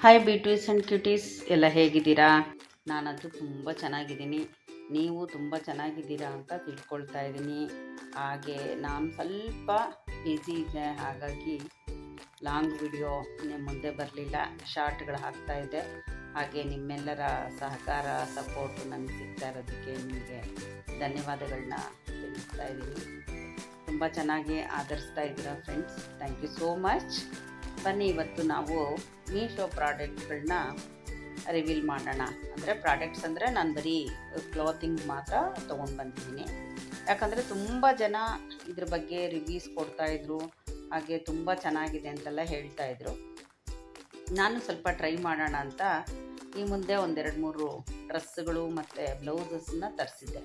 Hi beauties and ಕ್ಯೂಟೀಸ್ ಎಲ್ಲ ಹೇಗಿದ್ದೀರಾ? ನಾನಂತೂ ತುಂಬ ಚೆನ್ನಾಗಿದ್ದೀನಿ. ನೀವು ತುಂಬ ಚೆನ್ನಾಗಿದ್ದೀರಾ ಅಂತ ತಿಳ್ಕೊಳ್ತಾ ಇದ್ದೀನಿ. ಹಾಗೆ ನಾನು ಸ್ವಲ್ಪ ಬ್ಯುಸಿ ಇದೆ ಹಾಗಾಗಿ ಲಾಂಗ್ ವಿಡಿಯೋ ಮುಂದೆ ಬರಲಿಲ್ಲ. ಶಾರ್ಟ್ಗಳು ಹಾಕ್ತಾ ಇದ್ದೆ. ಹಾಗೆ ನಿಮ್ಮೆಲ್ಲರ ಸಹಕಾರ ಸಪೋರ್ಟ್ ನನಗೆ ಸಿಗ್ತಾ ಇರೋದಕ್ಕೆ ನಿಮಗೆ ಧನ್ಯವಾದಗಳನ್ನ ತಿಳಿಸ್ತಾ ಇದ್ದೀನಿ. ತುಂಬ ಚೆನ್ನಾಗಿ ಆಧರಿಸ್ತಾ ಇದ್ದೀರಾ friends thank you so much ಬನ್ನಿ, ಇವತ್ತು ನಾವು ಮೀಶೋ ಪ್ರಾಡಕ್ಟ್ಗಳನ್ನ ರಿವೀಲ್ ಮಾಡೋಣ. ಅಂದರೆ ಪ್ರಾಡಕ್ಟ್ಸ್ ಅಂದರೆ ನಾನು ಬರೀ ಕ್ಲಾತಿಂಗ್ ಮಾತ್ರ ತೊಗೊಂಡು ಬಂದಿದ್ದೀನಿ. ಯಾಕಂದರೆ ತುಂಬ ಜನ ಇದ್ರ ಬಗ್ಗೆ ರಿವ್ಯೂಸ್ ಕೊಡ್ತಾಯಿದ್ರು ಹಾಗೆ ತುಂಬ ಚೆನ್ನಾಗಿದೆ ಅಂತೆಲ್ಲ ಹೇಳ್ತಾಯಿದ್ರು ನಾನು ಸ್ವಲ್ಪ ಟ್ರೈ ಮಾಡೋಣ ಅಂತ ಈ ಮುಂದೆ ಒಂದೆರಡು ಮೂರು ಡ್ರೆಸ್ಸುಗಳು ಮತ್ತು ಬ್ಲೌಸಸ್ನ ತರಿಸಿದ್ದೆ.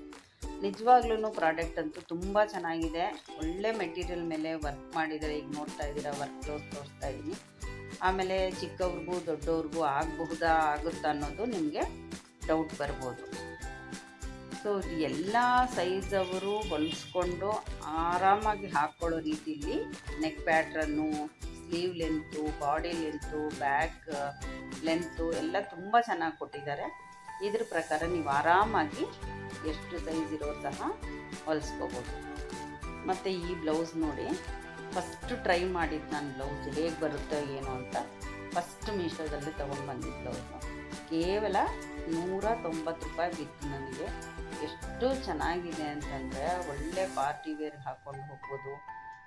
ನಿಜವಾಗ್ಲೂ ಪ್ರಾಡಕ್ಟ್ ಅಂತೂ ತುಂಬ ಚೆನ್ನಾಗಿದೆ. ಒಳ್ಳೆ ಮೆಟೀರಿಯಲ್ ಮೇಲೆ ವರ್ಕ್ ಮಾಡಿದರೆ ಈಗ ನೋಡ್ತಾ ಇದ್ದೀರಾ ವರ್ಕ್ ಕ್ಲೋಸ್ ತೋರಿಸ್ತಾ ಇದ್ದೀನಿ ಆಮೇಲೆ ಚಿಕ್ಕವ್ರಿಗೂ ದೊಡ್ಡವ್ರಿಗೂ ಆಗಬಹುದಾ, ಆಗುತ್ತಾ ಅನ್ನೋದು ನಿಮಗೆ ಡೌಟ್ ಬರ್ಬೋದು. ಸೊ ಎಲ್ಲ ಸೈಜ್ ಅವರು ಹೊಲಿಸ್ಕೊಂಡು ಆರಾಮಾಗಿ ಹಾಕ್ಕೊಳ್ಳೋ ರೀತಿಯಲ್ಲಿ neck pattern sleeve length body length back length ಎಲ್ಲ ತುಂಬ ಚೆನ್ನಾಗಿ ಕೊಟ್ಟಿದ್ದಾರೆ. ಇದ್ರ ಪ್ರಕಾರ ನೀವು ಆರಾಮಾಗಿ ಎಷ್ಟು ಸೈಜ್ ಇರೋ ಸಹ ಹೊಲಿಸ್ಕೋಬೋದು. ಮತ್ತು ಈ ಬ್ಲೌಸ್ ನೋಡಿ ಫಸ್ಟ್ ಟ್ರೈ ಮಾಡಿದ್ದು ನಾನು ಬ್ಲೌಸ್ ಹೇಗೆ ಬರುತ್ತೋ ಏನೋ ಅಂತ ಫಸ್ಟ್ ಮೀಶೋದಲ್ಲಿ ತೊಗೊಂಡು ಬಂದಿದ್ದು ಬ್ಲೌಸು ಕೇವಲ ನೂರ ತೊಂಬತ್ತು ರೂಪಾಯಿ ಬಿತ್ತು ನನಗೆ. ಎಷ್ಟು ಚೆನ್ನಾಗಿದೆ ಅಂತಂದರೆ ಒಳ್ಳೆ ಪಾರ್ಟಿ ವೇರ್ ಹಾಕ್ಕೊಂಡು ಹೋಗ್ಬೋದು.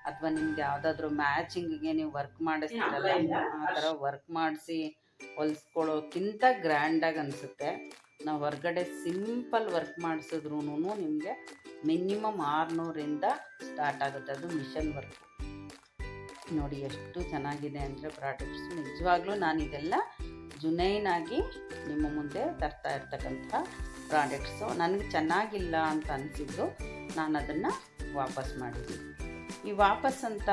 ಅಥವಾ ನಿಮ್ಗೆ ಯಾವುದಾದ್ರೂ ಮ್ಯಾಚಿಂಗ್ಗೆ ನೀವು ವರ್ಕ್ ಮಾಡಿಸ್ತೀರಲ್ಲ ಆ ಥರ ವರ್ಕ್ ಮಾಡಿಸಿ ಹೊಲಿಸ್ಕೊಳ್ಳೋಕ್ಕಿಂತ ಗ್ರ್ಯಾಂಡಾಗಿ ಅನಿಸುತ್ತೆ. ನಾವು ಹೊರ್ಗಡೆ ಸಿಂಪಲ್ ವರ್ಕ್ ಮಾಡಿಸಿದ್ರೂ ನಿಮಗೆ ಮಿನಿಮಮ್ ಆರುನೂರಿಂದ ಸ್ಟಾರ್ಟ್ ಆಗುತ್ತೆ ಅದು ಮಿಷನ್ ವರ್ಕ್. ನೋಡಿ ಎಷ್ಟು ಚೆನ್ನಾಗಿದೆ ಅಂದರೆ ಪ್ರಾಡಕ್ಟ್ಸ್. ನಿಜವಾಗ್ಲೂ ನಾನು ಇದೆಲ್ಲ ಜುನೈನಾಗಿ ನಿಮ್ಮ ಮುಂದೆ ತರ್ತಾ ಇರ್ತಕ್ಕಂಥ ಪ್ರಾಡಕ್ಟ್ಸು. ನನಗೆ ಚೆನ್ನಾಗಿಲ್ಲ ಅಂತ ಅನಿಸಿದ್ದು ನಾನು ಅದನ್ನು ವಾಪಸ್ ಮಾಡಿದ್ದೀನಿ. ಈ ವಾಪಸ್ ಅಂತ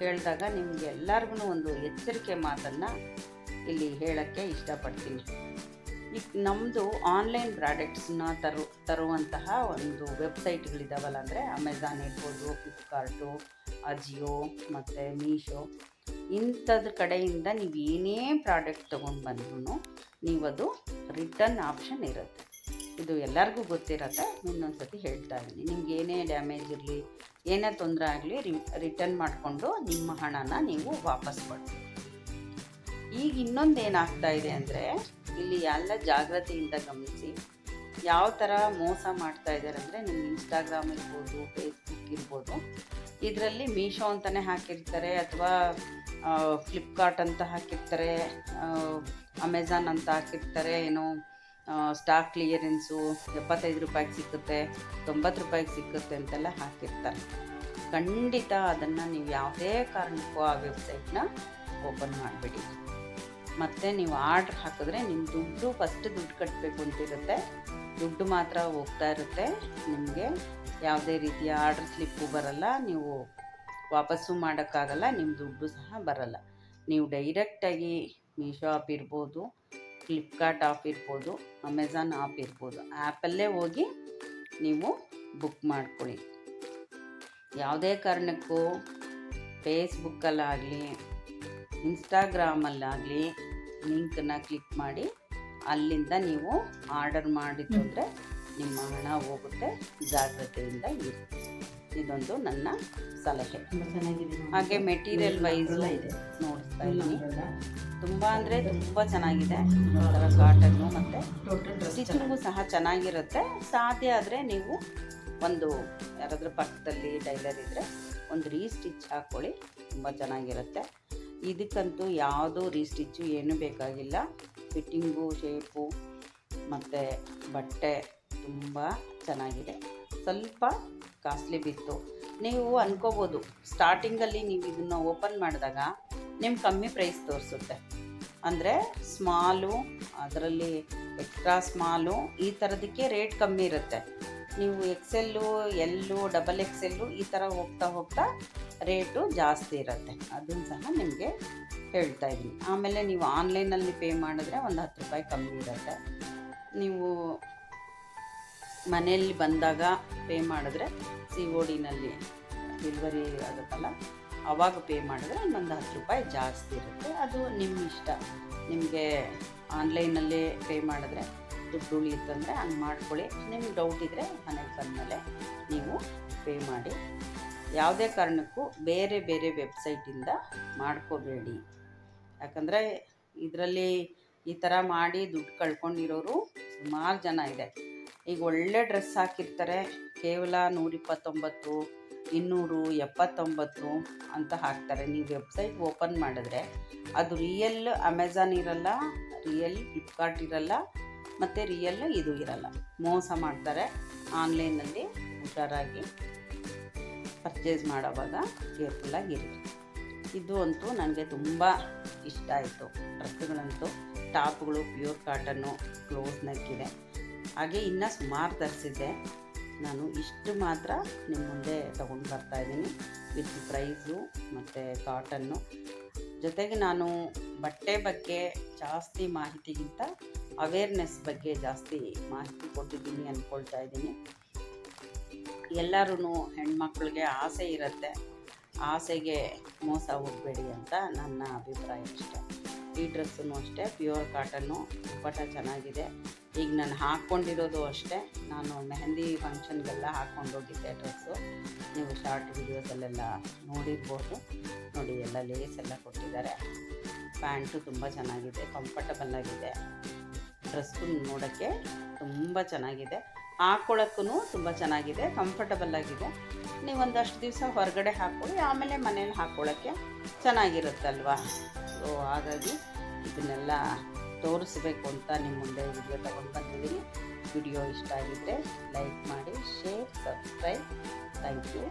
ಹೇಳಿದಾಗ ನಿಮಗೆ ಎಲ್ಲರಿಗೂ ಒಂದು ಎಚ್ಚರಿಕೆ ಮಾತನ್ನು ಇಲ್ಲಿ ಹೇಳೋಕ್ಕೆ ಇಷ್ಟಪಡ್ತೀನಿ. ಈಗ ನಮ್ಮದು ಆನ್ಲೈನ್ ಪ್ರಾಡಕ್ಟ್ಸ್ನ ತರು, ತರುವಂತಹ ಒಂದು ವೆಬ್ಸೈಟ್ಗಳಿದ್ದಾವಲ್ಲ ಅಂದರೆ ಅಮೆಝಾನ್ ಇರ್ಬೋದು ಫ್ಲಿಪ್ಕಾರ್ಟು ಅಜಿಯೋ ಮತ್ತು ಮೀಶೋ ಇಂಥದ್ರ ಕಡೆಯಿಂದ ನೀವು ಏನೇ ಪ್ರಾಡಕ್ಟ್ ತೊಗೊಂಡು ಬಂದ್ರೂ ನೀವು ಅದು ರಿಟರ್ನ್ ಆಪ್ಷನ್ ಇರುತ್ತೆ. ಇದು ಎಲ್ಲರಿಗೂ ಗೊತ್ತಿರತ್ತೆ ಇನ್ನೊಂದು ಸತಿ ಹೇಳ್ತಾ ಇದ್ದೀನಿ. ನಿಮ್ಗೆ ಏನೇ ಡ್ಯಾಮೇಜ್ ಇರಲಿ, ಏನೇ ತೊಂದರೆ ಆಗಲಿ ರಿಟರ್ನ್ ಮಾಡಿಕೊಂಡು ನಿಮ್ಮ ಹಣನ ನೀವು ವಾಪಸ್ ಕೊಡ್ತೀವಿ ಈಗ ಇನ್ನೊಂದು ಏನಾಗ್ತಾ ಇದೆ ಅಂದರೆ ಇಲ್ಲಿ ಎಲ್ಲ ಜಾಗ್ರತೆಯಿಂದ ಗಮನಿಸಿ. ಯಾವ ಥರ ಮೋಸ ಮಾಡ್ತಾ ಇದ್ದಾರೆ ಅಂದರೆ ನಿಮ್ಮ ಇನ್ಸ್ಟಾಗ್ರಾಮ್ ಇರ್ಬೋದು ಫೇಸ್ಬುಕ್ ಇರ್ಬೋದು. ಇದರಲ್ಲಿ ಮೀಶೋ ಅಂತಲೇ ಹಾಕಿರ್ತಾರೆ ಅಥವಾ ಫ್ಲಿಪ್ಕಾರ್ಟ್ ಅಂತ ಹಾಕಿರ್ತಾರೆ ಅಮೆಝಾನ್ ಅಂತ ಹಾಕಿರ್ತಾರೆ, ಏನೋ ಸ್ಟಾಕ್ ಕ್ಲಿಯರೆನ್ಸು ಎಪ್ಪತ್ತೈದು ರೂಪಾಯಿಗೆ ಸಿಕ್ಕುತ್ತೆ, ತೊಂಬತ್ತು ರೂಪಾಯಿಗೆ ಸಿಕ್ಕುತ್ತೆ ಅಂತೆಲ್ಲ ಹಾಕಿರ್ತಾರೆ. ಖಂಡಿತ ಅದನ್ನು ನೀವು ಯಾವುದೇ ಕಾರಣಕ್ಕೂ ಆ ವೆಬ್ಸೈಟ್ನ ಓಪನ್ ಮಾಡಿಬಿಡಿ. ಮತ್ತು ನೀವು ಆರ್ಡ್ರ್ ಹಾಕಿದ್ರೆ ನಿಮ್ಮ ದುಡ್ಡು ಫಸ್ಟ್ ದುಡ್ಡು ಕಟ್ಟಬೇಕು ಅಂತಿರುತ್ತೆ. ದುಡ್ಡು ಮಾತ್ರ ಹೋಗ್ತಾ ಇರುತ್ತೆ. ನಿಮಗೆ ಯಾವುದೇ ರೀತಿಯ ಆರ್ಡ್ರ್ ಸ್ಲಿಪ್ಪು ಬರಲ್ಲ, ನೀವು ವಾಪಸ್ಸು ಮಾಡೋಕ್ಕಾಗಲ್ಲ ನಿಮ್ಮ ದುಡ್ಡು ಸಹ ಬರಲ್ಲ. ನೀವು ಡೈರೆಕ್ಟಾಗಿ ಮೀಶೋ ಆಪ್ ಇರ್ಬೋದು ಫ್ಲಿಪ್ಕಾರ್ಟ್ ಆಪ್ ಇರ್ಬೋದು ಅಮೆಝಾನ್ ಆಪ್ ಇರ್ಬೋದು ಆ್ಯಪಲ್ಲೇ ಹೋಗಿ ನೀವು ಬುಕ್ ಮಾಡ್ಕೊಳ್ಳಿ. ಯಾವುದೇ ಕಾರಣಕ್ಕೂ ಫೇಸ್ಬುಕ್ಕಲ್ಲಾಗಲಿ ಇನ್ಸ್ಟಾಗ್ರಾಮಲ್ಲಾಗಲಿ ಲಿಂಕನ್ನ ಕ್ಲಿಕ್ ಮಾಡಿ ಅಲ್ಲಿಂದ ನೀವು ಆರ್ಡರ್ ಅಂದರೆ ನಿಮ್ಮ ಹಣ ಹೋಗುತ್ತೆ ಜಾಗ್ರತೆಯಿಂದ ಇರಿ ಇದೊಂದು ನನ್ನ ಸಲಹೆ. ಹಾಗೆ ಮೆಟೀರಿಯಲ್ ವೈಸ್ ನೋಡ್ತಾ ಇದ್ದೀನಿ. ತುಂಬ ಅಂದರೆ ತುಂಬ ಚೆನ್ನಾಗಿದೆ. ಒಂಥರ ಕಾಟನ್ನು ಮತ್ತು ಸ್ಟಿಚಿಂಗು ಸಹ ಚೆನ್ನಾಗಿರುತ್ತೆ. ಸಾಧ್ಯ ಆದರೆ ನೀವು ಒಂದು ಯಾರಾದರೂ ಪಕ್ಕದಲ್ಲಿ ಟೈಲರ್ ಇದ್ದರೆ ಒಂದು ರೀ ಸ್ಟಿಚ್ ಹಾಕ್ಕೊಳ್ಳಿ ತುಂಬ ಚೆನ್ನಾಗಿರುತ್ತೆ. ಇದಕ್ಕಂತೂ ಯಾವುದೂ ರೀಸ್ಟಿಚ್ಚು ಏನೂ ಬೇಕಾಗಿಲ್ಲ. ಫಿಟ್ಟಿಂಗು, ಶೇಪು ಮತ್ತು ಬಟ್ಟೆ ತುಂಬ ಚೆನ್ನಾಗಿದೆ. ಸ್ವಲ್ಪ ಕಾಸ್ಟ್ಲಿ ಬಿತ್ತು. ನೀವು ಅಂದ್ಕೋಬೋದು ಸ್ಟಾರ್ಟಿಂಗಲ್ಲಿ ನೀವು ಇದನ್ನು ಓಪನ್ ಮಾಡಿದಾಗ ನಿಮ್ಗೆ ಕಮ್ಮಿ ಪ್ರೈಸ್ ತೋರಿಸುತ್ತೆ. ಅಂದರೆ ಸ್ಮಾಲು, ಅದರಲ್ಲಿ ಎಕ್ಸ್ಟ್ರಾ ಸ್ಮಾಲು ಈ ಥರದಕ್ಕೆ ರೇಟ್ ಕಮ್ಮಿ ಇರುತ್ತೆ. ನೀವು ಎಕ್ಸೆಲ್ಲು, ಎಲ್ಲು, ಡಬಲ್ ಎಕ್ಸೆಲ್ಲು ಈ ಥರ ಹೋಗ್ತಾ ಹೋಗ್ತಾ ರೇಟು ಜಾಸ್ತಿ ಇರುತ್ತೆ. ಅದನ್ನು ಸಹ ನಿಮಗೆ ಹೇಳ್ತಾ ಇದ್ದೀನಿ. ಆಮೇಲೆ ನೀವು ಆನ್ಲೈನಲ್ಲಿ ಪೇ ಮಾಡಿದ್ರೆ ಒಂದು ಹತ್ತು ರೂಪಾಯಿ ಕಮ್ಮಿ ಇರುತ್ತೆ. ನೀವು ಮನೆಯಲ್ಲಿ ಬಂದಾಗ ಪೇ ಮಾಡಿದ್ರೆ ಸಿ ಒ ಡಿನಲ್ಲಿ ಡೆಲಿವರಿ ಆಗುತ್ತಲ್ಲ, ಅವಾಗ ಪೇ ಮಾಡಿದ್ರೆ ಇನ್ನೊಂದು ಹತ್ತು ರೂಪಾಯಿ ಜಾಸ್ತಿ ಇರುತ್ತೆ. ಅದು ನಿಮ್ಮ ಇಷ್ಟ. ನಿಮಗೆ ಆನ್ಲೈನಲ್ಲೇ ಪೇ ಮಾಡಿದ್ರೆ ದುಡ್ಡು ಉಳಿಯುತ್ತಂದರೆ ಹಂಗೆ ಮಾಡ್ಕೊಳ್ಳಿ. ನಿಮ್ಗೆ ಡೌಟ್ ಇದ್ದರೆ ಮನೆಗೆ ಬಂದಮೇಲೆ ನೀವು ಪೇ ಮಾಡಿ ಯಾವುದೇ ಕಾರಣಕ್ಕೂ ಬೇರೆ ಬೇರೆ ವೆಬ್ಸೈಟಿಂದ ಮಾಡ್ಕೋಬೇಡಿ. ಯಾಕಂದರೆ ಇದರಲ್ಲಿ ಈ ಥರ ಮಾಡಿ ದುಡ್ಡು ಕಳ್ಕೊಂಡಿರೋರು ಸುಮಾರು ಜನ ಇದೆ. ಈಗ ಒಳ್ಳೆ ಡ್ರೆಸ್ ಹಾಕಿರ್ತಾರೆ, ಕೇವಲ ನೂರಿಪ್ಪತ್ತೊಂಬತ್ತು, ಇನ್ನೂರು, ಎಪ್ಪತ್ತೊಂಬತ್ತು ಅಂತ ಹಾಕ್ತಾರೆ. ನೀವು ವೆಬ್ಸೈಟ್ ಓಪನ್ ಮಾಡಿದ್ರೆ ಅದು ರಿಯಲ್ ಅಮೆಝಾನ್ ಇರಲ್ಲ ರಿಯಲ್ ಫ್ಲಿಪ್ಕಾರ್ಟ್ ಇರಲ್ಲ, ಮತ್ತು ರಿಯಲ್ ಇದು ಇರಲ್ಲ. ಮೋಸ ಮಾಡ್ತಾರೆ. ಆನ್ಲೈನಲ್ಲಿ ಹುಷಾರಾಗಿ ಪರ್ಚೇಸ್ ಮಾಡೋವಾಗ ಕೇರ್ಫುಲ್ಲಾಗಿರಿ ಇದು ಅಂತೂ ನನಗೆ ತುಂಬ ಇಷ್ಟ ಆಯಿತು. ಡ್ರೆಸ್ಗಳಂತೂ ಟಾಪ್ಗಳು ಪ್ಯೂರ್ ಕಾಟನ್ನು ಕ್ಲೋಸ್ ನೆಕ್ಕಿದೆ. ಹಾಗೆ ಇನ್ನೂ ಸುಮಾರು ತರಿಸಿದ್ದೆ ನಾನು ಇಷ್ಟು ಮಾತ್ರ ನಿಮ್ಮ ಮುಂದೆ ತೊಗೊಂಡು ಬರ್ತಾಯಿದ್ದೀನಿ ವಿತ್ ಪ್ರೈಸು ಮತ್ತು ಕಾಟನ್ನು. ಜೊತೆಗೆ ನಾನು ಬಟ್ಟೆ ಬಗ್ಗೆ ಜಾಸ್ತಿ ಮಾಹಿತಿಗಿಂತ ಅವೇರ್ನೆಸ್ ಬಗ್ಗೆ ಜಾಸ್ತಿ ಮಾಹಿತಿ ಕೊಟ್ಟಿದ್ದೀನಿ ಅಂದ್ಕೊಳ್ತಾ ಇದ್ದೀನಿ. ಎಲ್ಲರೂ ಹೆಣ್ಮಕ್ಳಿಗೆ ಆಸೆ ಇರುತ್ತೆ. ಆಸೆಗೆ ಮೋಸ ಹೋಗಬೇಡಿ ಅಂತ ನನ್ನ ಅಭಿಪ್ರಾಯ ಅಷ್ಟೆ. ಈ ಡ್ರೆಸ್ಸೂ ಅಷ್ಟೇ, ಪ್ಯೂರ್ ಕಾಟನ್ನು ದುಪ್ಪಟ ಚೆನ್ನಾಗಿದೆ. ಈಗ ನಾನು ಹಾಕ್ಕೊಂಡಿರೋದು ಅಷ್ಟೇ. ನಾನು ಮೆಹಂದಿ ಫಂಕ್ಷನ್ಗೆಲ್ಲ ಹಾಕ್ಕೊಂಡು ಹೋಗಿದ್ದೆ ಡ್ರೆಸ್ಸು. ನೀವು ಶಾರ್ಟ್ ವಿಡಿಯೋಸಲ್ಲೆಲ್ಲ ನೋಡಿರ್ಬೋದು. ನೋಡಿ, ಎಲ್ಲ ಲೇಸ್ ಎಲ್ಲ ಕೊಟ್ಟಿದ್ದಾರೆ. ಪ್ಯಾಂಟು ತುಂಬ ಚೆನ್ನಾಗಿದೆ ಕಂಫರ್ಟಬಲ್ ಆಗಿದೆ. ಡ್ರೆಸ್ಸು ನೋಡೋಕ್ಕೆ ತುಂಬ ಚೆನ್ನಾಗಿದೆ. ಹಾಕ್ಕೊಳ್ಳೋಕ್ಕೂ ತುಂಬ ಚೆನ್ನಾಗಿದೆ ಕಂಫರ್ಟಬಲ್ ಆಗಿದೆ. ನೀವು ಒಂದಷ್ಟು ದಿವಸ ಹೊರಗಡೆ ಹಾಕ್ಕೊಳ್ಳಿ, ಆಮೇಲೆ ಮನೇಲಿ ಹಾಕ್ಕೊಳ್ಳೋಕ್ಕೆ ಚೆನ್ನಾಗಿರುತ್ತಲ್ವಾ? ಸೊ ಹಾಗಾಗಿ ಇದನ್ನೆಲ್ಲ ತೋರಿಸ್ಬೇಕು ಅಂತ ನಿಮ್ಮ ಮುಂದೆ ವಿಡಿಯೋ ತಗೊಂಡು ಬಂದಿದ್ದೀನಿ. ವಿಡಿಯೋ ಇಷ್ಟ ಆಗಿದ್ದರೆ ಲೈಕ್ ಮಾಡಿ ಶೇರ್ ಸಬ್ಸ್ಕ್ರೈಬ್ ಥ್ಯಾಂಕ್ ಯು